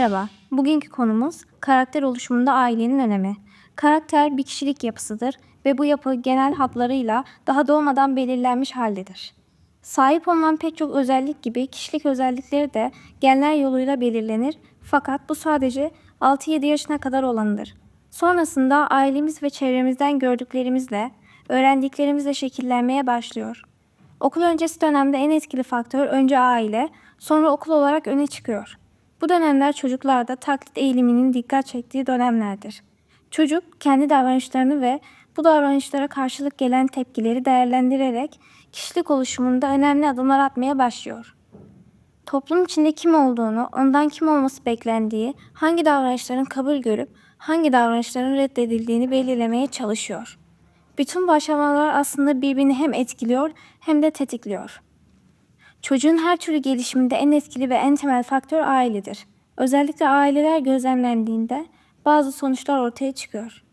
Merhaba, bugünkü konumuz karakter oluşumunda ailenin önemi. Karakter bir kişilik yapısıdır ve bu yapı genel hatlarıyla daha doğmadan belirlenmiş haldedir. Sahip olunan pek çok özellik gibi kişilik özellikleri de genler yoluyla belirlenir fakat bu sadece 6-7 yaşına kadar olanıdır. Sonrasında ailemiz ve çevremizden gördüklerimizle, öğrendiklerimizle şekillenmeye başlıyor. Okul öncesi dönemde en etkili faktör önce aile, sonra okul olarak öne çıkıyor. Bu dönemler çocuklarda taklit eğiliminin dikkat çektiği dönemlerdir. Çocuk kendi davranışlarını ve bu davranışlara karşılık gelen tepkileri değerlendirerek kişilik oluşumunda önemli adımlar atmaya başlıyor. Toplum içinde kim olduğunu, ondan kim olması beklendiği, hangi davranışların kabul görüp hangi davranışların reddedildiğini belirlemeye çalışıyor. Bütün bu aşamalar aslında birbirini hem etkiliyor hem de tetikliyor. Çocuğun her türlü gelişiminde en etkili ve en temel faktör ailedir. Özellikle aileler gözlemlendiğinde bazı sonuçlar ortaya çıkıyor.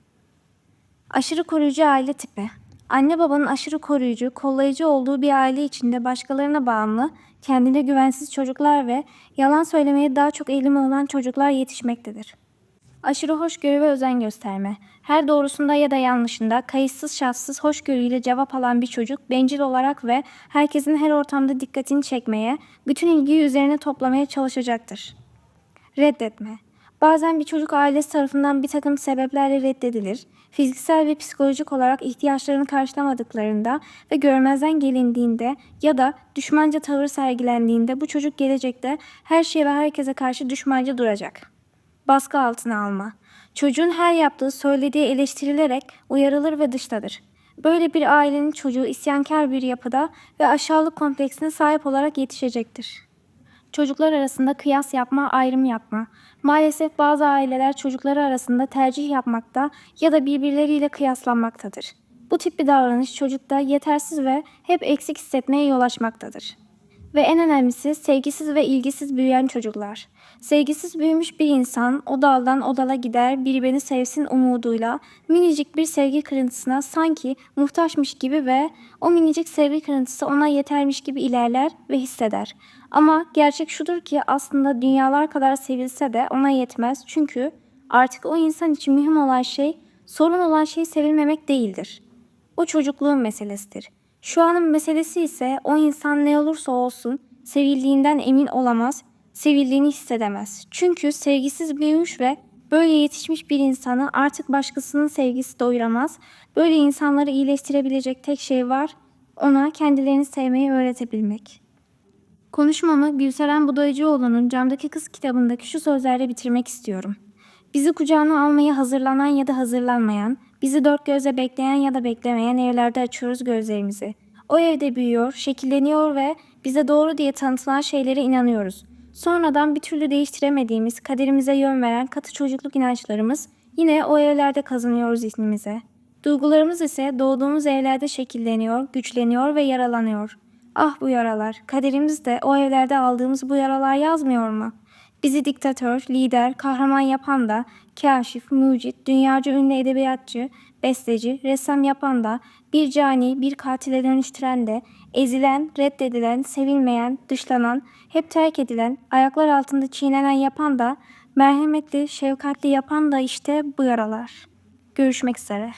Aşırı koruyucu aile tipi. Anne babanın aşırı koruyucu, kollayıcı olduğu bir aile içinde başkalarına bağımlı, kendine güvensiz çocuklar ve yalan söylemeye daha çok eğilimi olan çocuklar yetişmektedir. Aşırı hoşgörü ve özen gösterme. Her doğrusunda ya da yanlışında kayıtsız şartsız hoşgörüyle cevap alan bir çocuk bencil olarak ve herkesin her ortamda dikkatini çekmeye, bütün ilgiyi üzerine toplamaya çalışacaktır. Reddetme. Bazen bir çocuk ailesi tarafından bir takım sebeplerle reddedilir. Fiziksel ve psikolojik olarak ihtiyaçlarını karşılamadıklarında ve görmezden gelindiğinde ya da düşmanca tavır sergilendiğinde bu çocuk gelecekte her şeye ve herkese karşı düşmanca duracak baskı altına alma. Çocuğun her yaptığı söylediği eleştirilerek uyarılır ve dıştadır. Böyle bir ailenin çocuğu isyankar bir yapıda ve aşağılık kompleksine sahip olarak yetişecektir. Çocuklar arasında kıyas yapma, ayrım yapma. Maalesef bazı aileler çocukları arasında tercih yapmakta ya da birbirleriyle kıyaslanmaktadır. Bu tip bir davranış çocukta yetersiz ve hep eksik hissetmeye yol açmaktadır. Ve en önemlisi sevgisiz ve ilgisiz büyüyen çocuklar. Sevgisiz büyümüş bir insan o daldan o gider biri beni sevsin umuduyla minicik bir sevgi kırıntısına sanki muhtaçmış gibi ve o minicik sevgi kırıntısı ona yetermiş gibi ilerler ve hisseder. Ama gerçek şudur ki aslında dünyalar kadar sevilse de ona yetmez çünkü artık o insan için mühim olan şey sorun olan şey sevilmemek değildir. O çocukluğun meselesidir. Şu anın meselesi ise o insan ne olursa olsun sevildiğinden emin olamaz, sevildiğini hissedemez. Çünkü sevgisiz büyümüş ve böyle yetişmiş bir insanı artık başkasının sevgisi doyuramaz. Böyle insanları iyileştirebilecek tek şey var, ona kendilerini sevmeyi öğretebilmek. Konuşmamı Gülseren Budayıcıoğlu'nun Camdaki Kız kitabındaki şu sözlerle bitirmek istiyorum. Bizi kucağına almaya hazırlanan ya da hazırlanmayan, bizi dört gözle bekleyen ya da beklemeyen evlerde açıyoruz gözlerimizi. O evde büyüyor, şekilleniyor ve bize doğru diye tanıtılan şeylere inanıyoruz. Sonradan bir türlü değiştiremediğimiz, kaderimize yön veren katı çocukluk inançlarımız yine o evlerde kazanıyor zihnimize. Duygularımız ise doğduğumuz evlerde şekilleniyor, güçleniyor ve yaralanıyor. Ah bu yaralar, kaderimiz de o evlerde aldığımız bu yaralar yazmıyor mu?'' Bizi diktatör, lider, kahraman yapan da, kaşif, mucit, dünyaca ünlü edebiyatçı, besteci, ressam yapan da, bir cani, bir katile dönüştüren de, ezilen, reddedilen, sevilmeyen, dışlanan, hep terk edilen, ayaklar altında çiğnenen yapan da, merhametli, şefkatli yapan da işte bu yaralar. Görüşmek üzere.